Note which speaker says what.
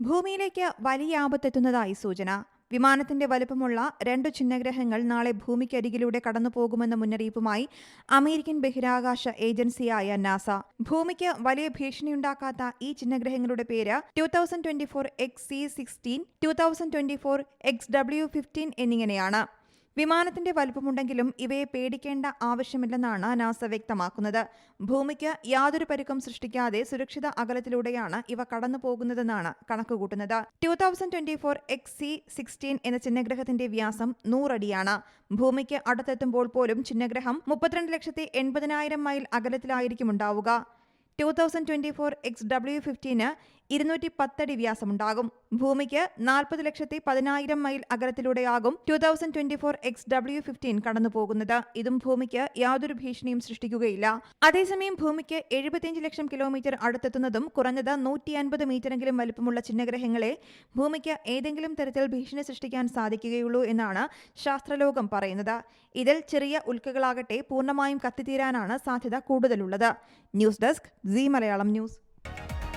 Speaker 1: ഭൂമിയിലേക്ക് വലിയ ആപത്തെത്തുന്നതായി സൂചന. വിമാനത്തിന്റെ വലുപ്പമുള്ള രണ്ടു ചിഹ്നഗ്രഹങ്ങൾ നാളെ ഭൂമിക്കരികിലൂടെ കടന്നുപോകുമെന്ന മുന്നറിയിപ്പുമായി അമേരിക്കൻ ബഹിരാകാശ ഏജൻസിയായ നാസ. ഭൂമിക്ക് വലിയ ഭീഷണിയുണ്ടാക്കാത്ത ഈ ചിഹ്നഗ്രഹങ്ങളുടെ പേര് two thousand twenty four X C sixteen two thousand twenty four X W fifteen എന്നിങ്ങനെയാണ്. വിമാനത്തിന്റെ വലുപ്പമുണ്ടെങ്കിലും ഇവയെ പേടിക്കേണ്ട ആവശ്യമില്ലെന്നാണ് നാസ വ്യക്തമാക്കുന്നത്. ഭൂമിക്ക് യാതൊരു പരുക്കം സൃഷ്ടിക്കാതെ സുരക്ഷിത അകലത്തിലൂടെയാണ് ഇവ കടന്നു പോകുന്നതെന്നാണ് കണക്കുകൂട്ടുന്നത്. Two thousand twenty four X C sixteen എന്ന ചിഹ്നഗ്രഹത്തിന്റെ വ്യാസം നൂറടിയാണ്. ഭൂമിക്ക് അടുത്തെത്തുമ്പോൾ പോലും ചിഹ്നഗ്രഹം മുപ്പത്തിരണ്ട് ലക്ഷത്തി എൺപതിനായിരം മൈൽ അകലത്തിലായിരിക്കും ഉണ്ടാവുക two thousand twenty four X W fifteen ഇരുന്നൂറ്റി പത്തടി വ്യാസമുണ്ടാകും. ഭൂമിക്ക് നാൽപ്പത് ലക്ഷത്തി പതിനായിരം mile അകലത്തിലൂടെയാകും two thousand twenty four X W fifteen കടന്നുപോകുന്നത്. ഇതും ഭൂമിക്ക് യാതൊരു ഭീഷണിയും സൃഷ്ടിക്കുകയില്ല. അതേസമയം ഭൂമിക്ക് എഴുപത്തിയഞ്ച് ലക്ഷം കിലോമീറ്റർ അടുത്തെത്തുന്നതും കുറഞ്ഞത് നൂറ്റി അൻപത് മീറ്ററെങ്കിലും വലുപ്പമുള്ള ചിഹ്നഗ്രഹങ്ങളെ ഭൂമിക്ക് ഏതെങ്കിലും തരത്തിൽ ഭീഷണി സൃഷ്ടിക്കാൻ സാധിക്കുകയുള്ളൂ എന്നാണ് ശാസ്ത്രലോകം പറയുന്നത്. ഇതിൽ ചെറിയ ഉൽക്കകളാകട്ടെ പൂർണമായും കത്തിത്തീരാനാണ് സാധ്യത കൂടുതലുള്ളത്. News desk C Malayalam news.